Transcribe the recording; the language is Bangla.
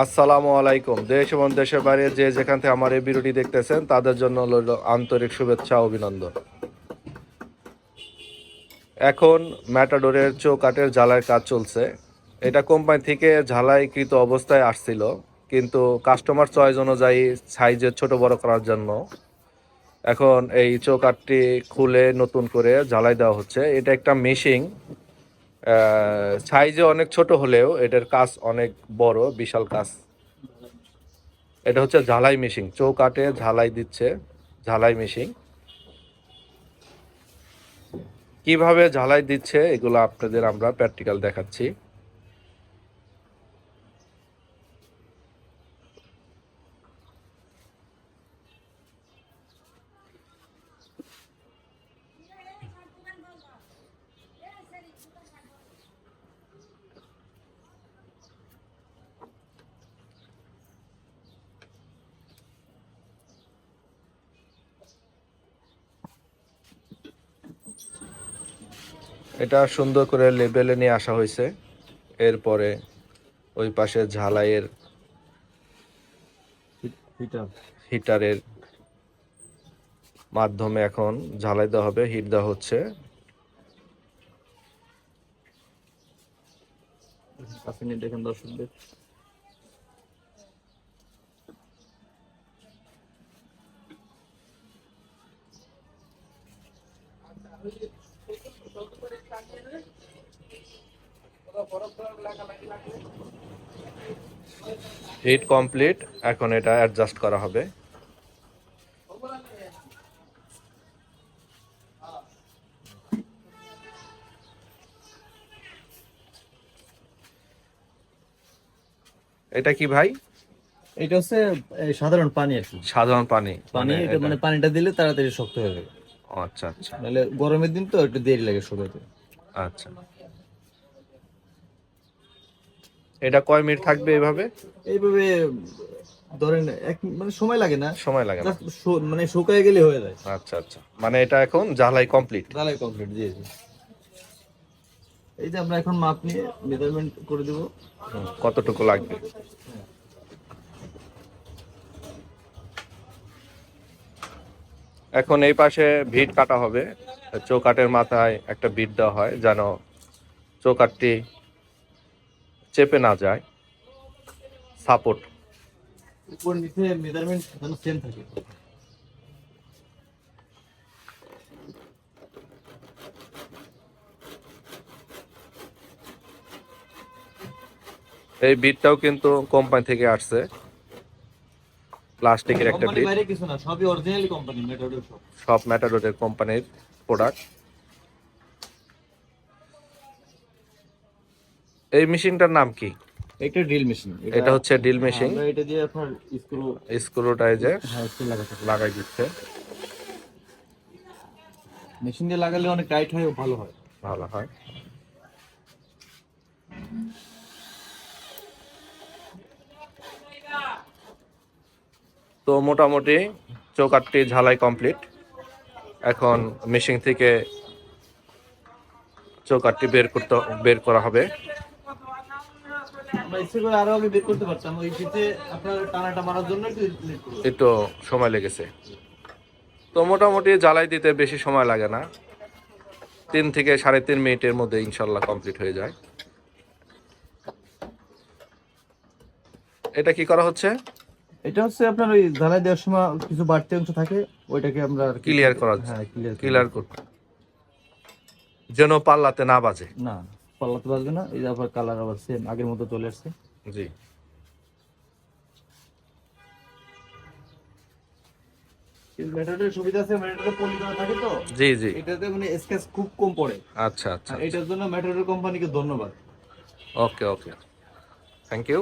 আসসালামু আলাইকুম। দেশ এবং দেশের বাইরে যে যেখান থেকে আমার এই ভিডিওটি দেখতেছেন, তাদের জন্য আন্তরিক শুভেচ্ছা, অভিনন্দন। এখন ম্যাটাডোরের চৌকাটের ঝালাইয়ের কাজ চলছে। এটা কোম্পানি থেকে ঝালাইকৃত অবস্থায় আসছিল, কিন্তু কাস্টমার চয়েস অনুযায়ী সাইজে ছোট বড় করার জন্য এখন এই চৌকাটটি খুলে নতুন করে ঝালাই দেওয়া হচ্ছে। এটা একটা মেশিং সাইজে অনেক ছোট হলেও এটার কাজ অনেক বড়, বিশাল কাজ। এটা হচ্ছে ঝালাই মেশিন চৌকাটে ঝালাই দিচ্ছে, ঝালাই মেশিন কীভাবে ঝালাই দিচ্ছে, এগুলো আপনাদের আমরা প্র্যাকটিক্যাল দেখাচ্ছি। এটা সুন্দর করে লেবেলে নিয়ে আসা হয়েছে। এরপরে ওই পাশে ঝালাইয়ের হিটারের মাধ্যমে এখন ঝালাই দেওয়া হবে হিট দেওয়া হচ্ছে। আপনি দেখেন দর্শকদের। হিট কমপ্লিট এখন এটা অ্যাডজাস্ট করা হবে। এটা কি ভাই? এটা হচ্ছে সাধারণ পানি আর কি। সাধারণ পানি। পানি এটা মানে পানিটা দিলে তাড়াতাড়ি শক্ত হয়ে যাবে। আচ্ছা আচ্ছা। নাহলে গরমের দিন তো একটু দেরি লাগে শুকাতে। আচ্ছা। এটা কয় মিনিট থাকবে এভাবে? এইভাবে ধরেন এক মানে সময় লাগে না। সময় লাগে না। মানে শুকায় গেলে হয়ে যায়। আচ্ছা আচ্ছা। মানে এটা এখন জ্বালাই কমপ্লিট তাহলে কমপ্লিট দিয়ে দিই এই যে আমরা এখন মাপ নিয়ে মেজারমেন্ট করে দেব। কতটুকু লাগবে? এখন এই পাশে ভিট কাটা হবে। চৌকাটের মাথায় একটা বিট দেওয়া হয় যেন চৌকাটটি চেপে না যায়। সাপোর্ট। উপর নিচে মেজারমেন্ট যেন সেম থাকে। এই বিটটাও কিন্তু কোম্পানি থেকে আসছে। প্লাস্টিকের একটা বিট কিছু না সবই অরিজিনালি কোম্পানি মেটাডোর সব। সব ম্যাটাডোরের কোম্পানির প্রোডাক্ট এই মেশিনটার নাম কি? একটা ড্রিল মেশিন। এটা হচ্ছে ড্রিল মেশিন। আমরা এটা দিয়ে আপনার স্ক্রু স্ক্রুটাই যে হ্যাঁ স্ক্রু লাগাতে লাগাই দিচ্ছে। মেশিন দিয়ে লাগালে অনেক টাইট হয় ভালো হয়। ভালো হয়। তো মোটামুটি চৌকাটটি ঝালাই কমপ্লিট। এখন মেশিন থেকে চৌকাটটি বের করতে বের করা হবে। একটু সময় লেগেছে। তো মোটামুটি জ্বালাই দিতে বেশি সময় লাগে না। তিন থেকে সাড়ে তিন মিনিটের মধ্যে ইনশাল্লাহ কমপ্লিট হয়ে যায়। এটা কি করা হচ্ছে? এটা হচ্ছে আপনার ওই ঢালাই দেওয়ার সময় কিছু বাড়তি অংশ থাকে ওইটাকে আমরা ক্লিয়ার করা হ্যাঁ ক্লিয়ার ক্লিয়ার করতে যেন পাল্লাতে না বাজে। না। পাল্লাতে পারবে না এই আবার কালার আবার সেম আগের মতো চলে আসছে। জি। সুবিধা আছে মেটারে পলি করা থাকে তো? জি জি। এটাতে মানে স্কেচ খুব কম পড়ে। আচ্ছা আচ্ছা এটার জন্য কোম্পানিকে ধন্যবাদ। ওকে ওকে। Thank you